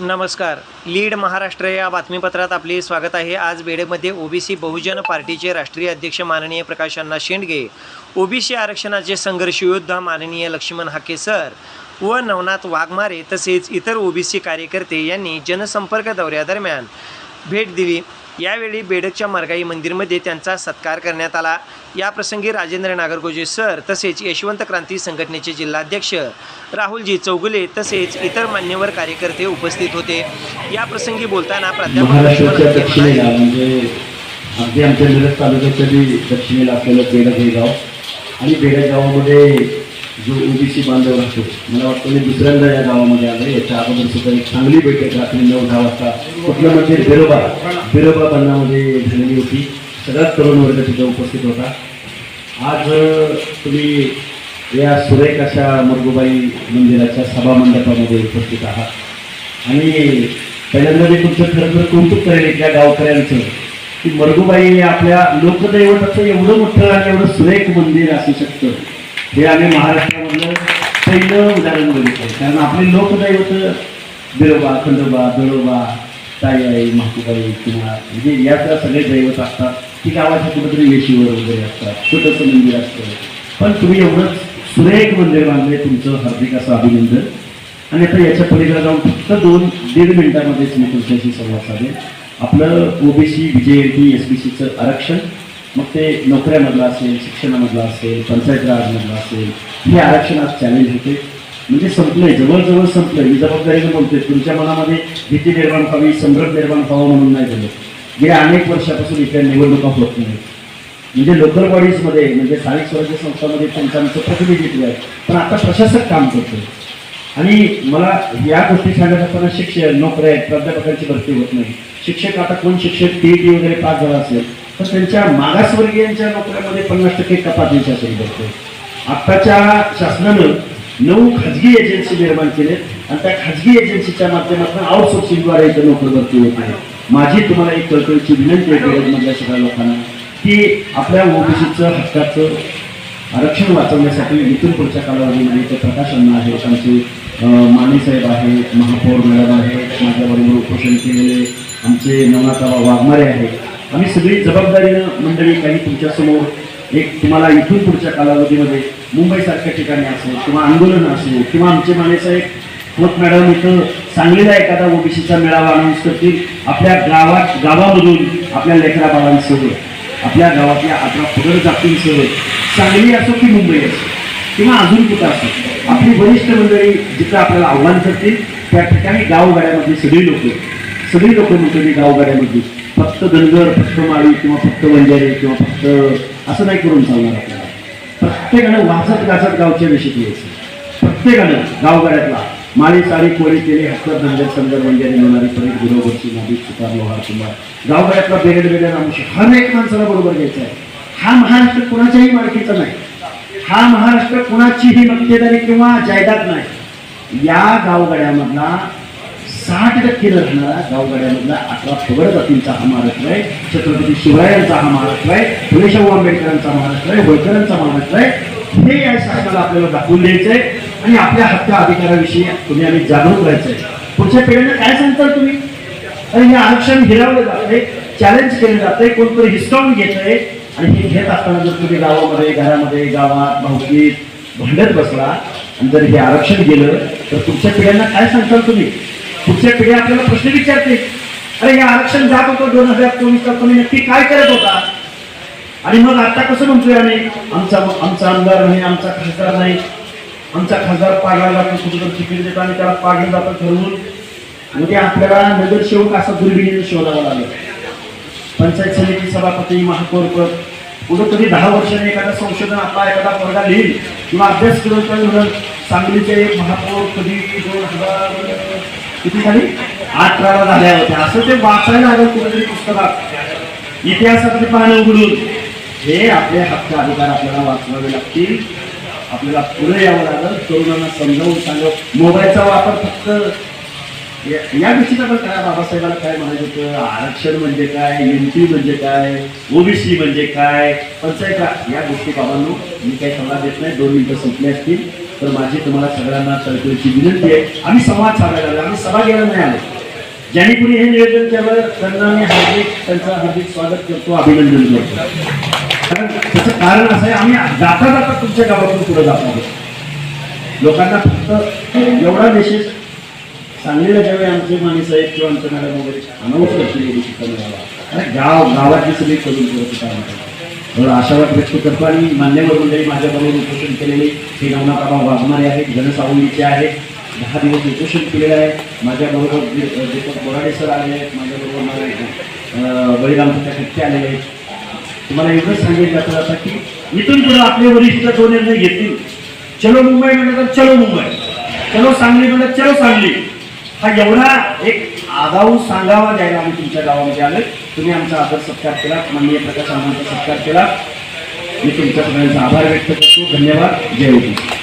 नमस्कार. लीड महाराष्ट्र या बातमीपत्रात आपले स्वागत आहे. आज बेडेमध्ये ओबीसी बहुजन पार्टीचे राष्ट्रीय अध्यक्ष माननीय प्रकाश अण्णा शेंडगे ओबीसी आरक्षणाचे संघर्ष योद्धा माननीय लक्ष्मण हाके सर व नवनाथ वाघमारे तसेच इतर ओबीसी कार्यकर्ते यांनी जनसंपर्क दौऱ्यादरम्यान भेट दिली. यावेळी बेडकच्या मरगाई मंदिरमध्ये त्यांचा सत्कार करण्यात आला. याप्रसंगी राजेंद्र नागरगोजे सर तसेच यशवंत क्रांती संघटनेचे जिल्हाध्यक्ष राहुलजी चौगुले तसेच इतर मान्यवर कार्यकर्ते उपस्थित होते. याप्रसंगी बोलताना प्राध्यापक म्हणजे अगदी आमच्या मिरज तालुक्याच्या बी दक्षिणेला असलेलं बेडक हे गाव आणि बेडक गावामध्ये जो ओबीसी बांधव असतो मला वाटतं मी दुसऱ्यांदा या गावामध्ये आलो. याच्या अगोदर सुद्धा एक चांगली बैठक रात्री नऊ दहा वाजता कुठलं म्हणजे बिरोबा बिरोबा बंधामध्ये झालेली होती. सगळ्यात तरुण वर्ग तिथे उपस्थित होता. आज तुम्ही या सुरेख अशा मरगुबाई मंदिराच्या सभामंडपामध्ये उपस्थित आहात. आणि पहिल्यांदा मी तुमचं खरं तर कौतुक करेल इथल्या गावकऱ्यांचं की मरगुबाई आपल्या लोकदैवताचं एवढं मोठं आणि एवढं सुरेख मंदिर असू शकतं. हे आम्ही महाराष्ट्रामधलं पहिलं उदाहरण बघितलं कारण आपले लोकदैवत बिरोबा खंडोबा दळोबा ताईआई महाकुबाई किंवा म्हणजे याचं सगळे दैवत असतात. की गावाच्या कुठेतरी वेशीवर वगैरे असतात. छोटंसं मंदिर असतं. पण तुम्ही एवढं सुरेख मंदिर बांधले तुमचं हार्दिक असं अभिनंदन. आणि आता याच्या पलीकडे जाऊन फक्त दोन दीड मिनिटामध्येच मी तुमच्याशी संवाद साधेन. आपलं ओबीसी विजयंती एस बी सीचं आरक्षण. मग ते नोकऱ्यामधलं असेल शिक्षणामधलं असेल पंचायत राजमधलं असेल हे आरक्षण आज चॅलेंज होते म्हणजे संपलंय जवळजवळ संपलंय मी जबाबदारीनं बोलतोय तुमच्या मनामध्ये भीती निर्माण व्हावी संभ्रम निर्माण व्हावं म्हणून नाही झालं गेल्या अनेक वर्षापासून इथे निवडणुका होत नाही म्हणजे लोकल बॉडीजमध्ये म्हणजे स्थानिक स्वराज्य संस्थांमध्ये त्यांचं आमचं प्रतिनिधित्व आहे पण आता प्रशासक काम करतोय आणि मला या गोष्टी सांगत असताना शिक्षक नोकऱ्या आहेत प्राध्यापकांची भरती होत नाही शिक्षक आता कोण शिक्षक टी वगैरे पास झाला असेल तर त्यांच्या मागासवर्गीयांच्या नोकऱ्यामध्ये पन्नास टक्के कपात ही शासन करते आत्ताच्या शासनानं नऊ खाजगी एजन्सी निर्माण केले आणि त्या खाजगी एजन्सीच्या माध्यमातून आउटसोर्सिंगद्वारे इथं नोकरी भरती होत आहे. माझी तुम्हाला एक कळकळीची विनंती आहे गरजमधल्या सगळ्या लोकांना की आपल्या ओबीसीचं हक्काचं आरक्षण वाचवण्यासाठी इथून पुढच्या कालावधीमध्ये इथे प्रकाशना अण्णा आहेत आमचे मानेसाहेब साहेब आहेत महापौर मॅडम आहेत माझ्याबरोबर उपोषण केलेले आमचे नवनाथाबा वाघमारे आहेत. आम्ही सगळी जबाबदारीनं मंडळी काही तुमच्यासमोर एक तुम्हाला इथून पुढच्या कालावधीमध्ये मुंबईसारख्या ठिकाणी असेल किंवा आंदोलन असेल किंवा आमचे माने खोत मॅडम इथं सांगलीला एखादा ओबीसीचा मेळावा अनाऊन्स करतील आपल्या गावात गावामधून आपल्या लेकरा बाळांसह आपल्या गावातल्या अठरा पुढर जातींसह सांगली असो की मुंबई असो किंवा अजून कुठं असो आपली वरिष्ठ मंडळी जिथं आपल्याला आव्हान करतील त्या ठिकाणी गावगाड्यामधली सगळी लोक सगळी लोक म्हणतो गावगाड्यामधली फक्त धनगर फक्त माळी किंवा फक्त वंजारी किंवा फक्त असं नाही करून चालणार आपल्याला. प्रत्येकानं वाचत गाचत गावच्या विषयी यायचं प्रत्येकानं गावगाड्यातला माळी साडी कोळी केले हक्कर धनगर संगर वंजारी मिळणारी परत गुरुवर्षी नावी सुतार लोहार किंवा गावगाड्यातला बेगड बेगड नामुशी. हर एक माणसाला बरोबर घ्यायचा आहे. हा महाराष्ट्र कुणाच्याही मालकीचा नाही. हा महाराष्ट्र कुणाचीही मक्तेदारी किंवा जायदाद नाही. या गावगाड्यामधला साठ टक्के राहणारा गावगाड्यामधला अठरा पगड जातींचा हा महाराष्ट्र आहे. छत्रपती शिवरायांचा हा महाराष्ट्र आहे. फुले शाहू आंबेडकरांचा महाराष्ट्र आहे. होळकरांचा महाराष्ट्र आहे. हे या शासनाला आपल्याला दाखवून द्यायचं आहे. आणि आपल्या हक्क अधिकाराविषयी तुम्ही आम्ही जागरूक व्हायचं आहे. पुढच्या पिढ्यांना काय सांगताल तुम्ही? आणि हे आरक्षण हिरावलं जातंय चॅलेंज केलं जातंय कोणतरी हिसकावून घेत आहे. आणि हे घेत असताना जर तुम्ही गावामध्ये घरामध्ये गावात भाऊकीत भांडत बसला आणि जर हे आरक्षण गेलं तर पुढच्या पिढ्यांना काय सांगताल तुम्ही? पुढच्या पिढ्या आपल्याला प्रश्न विचारते अरे हे आरक्षण जात होतं दोन हजार चोवीसला तुम्ही नक्की काय करत होता? आणि मग आता कसं म्हणतोय आम्ही? आमचा आमचा आमदार नाही आमचा खासदार नाही. आमचा खासदार पाडला जातो कुठं तिकीट देतो आणि त्याला पाडलं जातं ठरवून. म्हणजे आपल्याला नगरसेवक असा दुर्बिणीने शोधावा लागेल. पंचायत समिती सभापती महापौर कुठं कधी दहा वर्षांनी एखादा संशोधन आपला एखादा वर्गा लिहिल किंवा अभ्यास करून सांगलीचे एक महापौर कधी दोन हजार किती झाली? अठराला झाल्या होत्या. असं ते वाचायला आलं कुठेतरी पुस्तकात. इतिहासातले पानं उघडून. हे आपले हक्क अधिकार आपल्याला वाचवावे लागतील. आपल्याला पुढे यावं लागलं. तरुणांना समजावून सांगत मोबाईलचा वापर फक्त या- या गोष्टीचा काय? बाबासाहेबांना काय म्हणायचं होतं? आरक्षण म्हणजे काय? एमपी म्हणजे काय? ओबीसी म्हणजे काय? पंचायत या गोष्टी बाबांनो मी काही सल्ला देत नाही. दोन मिनिटं संपले असतील. तर माझी तुम्हाला सगळ्यांना कळकळीची विनंती आहे. आम्ही संवाद साधायला आलो आम्ही सभा घ्यायला नाही आलो. ज्यांनी कुणी हे नियोजन केलं त्यांना मी हार्दिक त्यांचं हार्दिक स्वागत करतो अभिनंदन करतो. कारण त्याचं कारण असं आहे आम्ही जाता जाता तुमच्या गावातून पुढे जात आहोत. लोकांना फक्त एवढा मेसेज सांगलीला ज्यावेळी आमचे माने साहेब किंवा आमचे मॅडम वगैरे अनाऊन्स करतील आणि गाव गावातली सगळी करून करत तर एवढा आशावाद व्यक्त करतो आणि मान्यवर मंडळी माझ्याबरोबर उपोषण केलेले हे नवनाथराव वाघमारे आहेत जनसावंगीचे आहेत. दहा दिवस उपोषण केलेलं आहे. माझ्याबरोबर दीपक बोराडे सर आले आहेत. माझ्याबरोबर माझे, अं, बळीराम कट्टे आलेले आहेत. तुम्हाला एवढंच सांगितलं जातं आता की इथून पुढे आपले वरिष्ठ जो निर्णय घेतील चलो मुंबई म्हणजे तर चलो मुंबई. चलो सांगली म्हणलं चलो सांगली. हा एवढा एक आगाऊ सांगावा द्यायला आम्ही तुमच्या गावामध्ये आलो तुम्ही आमचा आदर सत्कार केला. माननीय प्रकाश आम्हाला सत्कार केला. मी तुमच्या सगळ्यांचा आभार व्यक्त करतो. धन्यवाद. जय ओबीसी